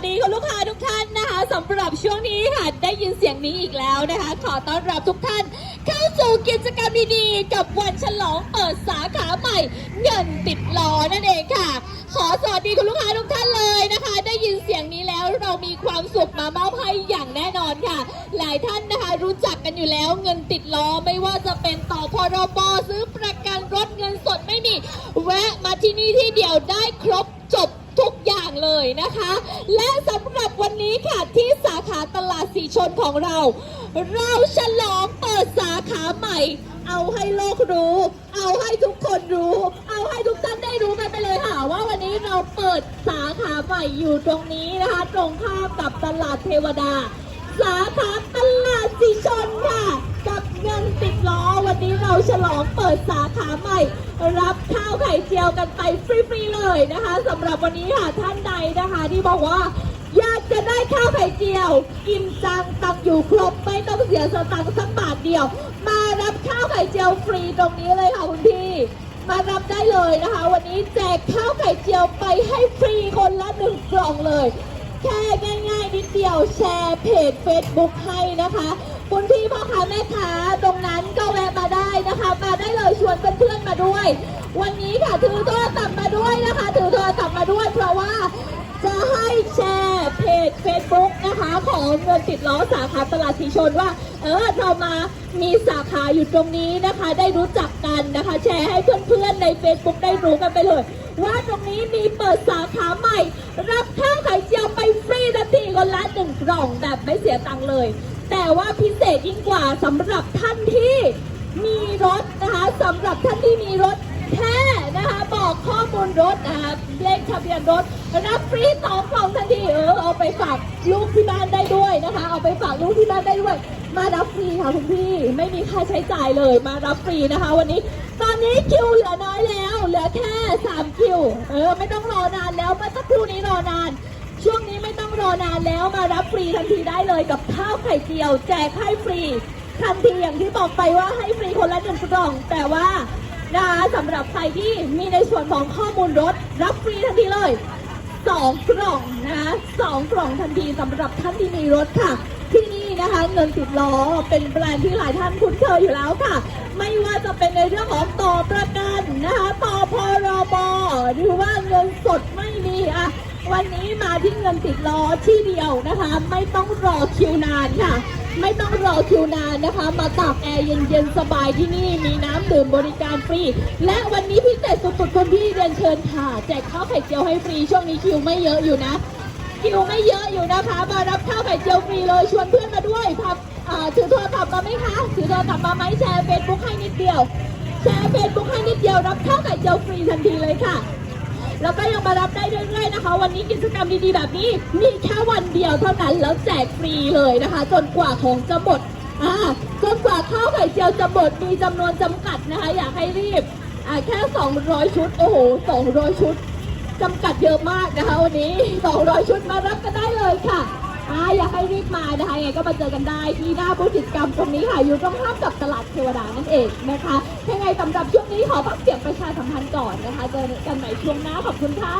สดีคุณลูกค้าทุกท่านนะคะสำหรับช่วงนี้ค่ะได้ยินเสียงนี้อีกแล้วนะคะ ขอต้อนรับทุกท่าน เข้าสู่กิจกรรมดีๆ กับวันฉลองเปิดสาขาใหม่ เงินติดล้อนั่นเองค่ะ ขอสวัสดีคุณลูกค้าทุกท่านเลยนะคะ ได้ยินเสียงนี้แล้วเรามีความสุขมามอบให้อย่างแน่นอนค่ะ หลายท่านนะคะรู้จักกันอยู่แล้วเงินติดล้อไม่ว่าจะเป็นต่อพรบซื้อประกันรถเงินสดไม่มี แวะมาที่นี่ที่เดียวได้ครบจบ ทุกอย่างเลย นะคะ และสำหรับวันนี้ค่ะที่สาขาตลาดสีชนของเรา เราฉลองเปิดสาขาใหม่ เอาให้โลกรู้ เอาให้ทุกคนรู้ เอาให้ทุกท่านได้รู้กันไปเลยค่ะ ว่าวันนี้เราเปิดสาขาใหม่อยู่ตรงนี้นะคะ ตรงข้ามกับตลาดเทวดา สาขา ฉลองเปิดสาขาใหม่ รับข้าวไข่เจียวกันไปฟรีๆเลยนะคะสำหรับวันนี้ค่ะท่านใดนะคะที่บอกว่าอยากจะได้ข้าวไข่เจียว กินจังตังอยู่ครบไม่ต้องเสียสตังค์สักบาทเดียว มารับข้าวไข่เจียวฟรีตรงนี้เลยค่ะคุณพี่ มารับได้เลยนะคะ วันนี้แจกข้าวไข่เจียวไปให้ฟรีคนละหนึ่งกล่องเลย แค่ง่ายๆนิดเดียวแชร์เพจ Facebook ให้นะคะ คุณพี่พ่อค้าแม่ค้าตรงนั้นก็แวะมาได้นะคะ มาได้เลยชวนเพื่อนๆมาด้วย วันนี้ค่ะถือโทรศัพท์มาด้วยนะคะ ถือโทรศัพท์มาด้วย เพราะว่าจะให้แชร์เพจ Facebook นะคะ ของเงินติดล้อสาขาตลาดสีชนว่า เออเรามามีสาขาอยู่ตรงนี้นะคะ ได้รู้จักกันนะคะ แชร์ให้เพื่อนๆใน Facebook ได้รู้กันไปเลย ว่าตรงนี้มีเปิดสาขาใหม่ รับข้าวไข่เจียวไปฟรีทันทีคนละหนึ่งกล่องแบบไม่เสียตังค์เลย แต่ว่าพิเศษยิ่งกว่าสำหรับท่านที่มีรถนะคะสำหรับท่านที่มีรถแค่นะคะบอกข้อมูลรถนะคะเลขทะเบียนรถรับฟรีสองกล่องทันทีเออเอาไปฝากลูกที่บ้านได้ด้วยนะคะ เอาไปฝากลูกที่บ้านได้ด้วย มารับฟรีค่ะคุณพี่ไม่มีค่าใช้จ่ายเลยมารับฟรีนะคะ วันนี้ ตอนนี้คิวเหลือน้อยแล้ว เหลือแค่3คิวเออไม่ต้องรอนานแล้วเมื่อสักครู่นี้รอนาน ช่วงนี้ไม่ต้องรอนานแล้วมารับฟรีทันทีได้เลยกับข้าวไข่เจียว แจกให้ฟรี ทันทีอย่างที่บอกไปว่าให้ฟรีคนละหนึ่งกล่อง แต่ว่านะคะสำหรับใครที่มีในส่วนของข้อมูลรถ รับฟรีทันทีเลยสองกล่องนะคะสองกล่องทันทีสำหรับท่านที่มีรถค่ะ ที่นี่นะคะเงินติดล้อเป็นแบรนด์ที่หลายท่านคุ้นเคยอยู่แล้วค่ะ ไม่ว่าจะเป็นในเรื่องของต่อประกันนะคะต่อพรบหรือว่าเงินสดไม่มี วันนี้มาที่เงินติดล้อที่เดียวนะคะ ไม่ต้องรอคิวนานค่ะ ไม่ต้องรอคิวนานนะคะ มาตากแอร์เย็นๆสบายที่นี่มีน้ำดื่มบริการฟรี และวันนี้พิเศษสุดๆคนที่เรียนเชิญค่ะ แจกข้าวไข่เจียวให้ฟรีช่วงนี้คิวไม่เยอะอยู่นะคิวไม่เยอะอยู่นะคะ มารับข้าวไข่เจียวฟรีเลยชวนเพื่อนมาด้วยพับอ่าถือโทรศัพท์มาไหมคะถือโทรศัพท์มาไหมแชร์เฟซบุ๊กให้นิดเดียวแชร์เฟซบุ๊กให้นิดเดียวรับข้าวไข่เจียวฟรีทันทีเลยค่ะ แล้วก็ยังมารับได้เรื่อยๆนะคะ วันนี้กิจกรรมดีๆแบบนี้มีแค่วันเดียวเท่านั้นแล้วแจกฟรีเลยนะคะ จนกว่าของจะหมดอ่าจนกว่าข้าวไข่เจียวจะหมดมีจำนวนจำกัดนะคะ อยากให้รีบอ่าแค่ 200 ชุด โอ้โห 200 ชุดจำกัดเยอะมากนะคะ วันนี้ 200 ชุดมารับก็ได้เลยค่ะ อ่าอยากให้รีบมานะคะยังไงก็มาเจอกันได้ที่หน้าบูธกิจกรรมตรงนี้ค่ะอยู่ตรงข้ามกับตลาดเทวดานั่นเองนะคะยังไงสำหรับช่วงนี้ขอพักเสียงประชาสัมพันธ์ก่อนนะคะ เจอกันใหม่ช่วงหน้าขอบคุณค่ะ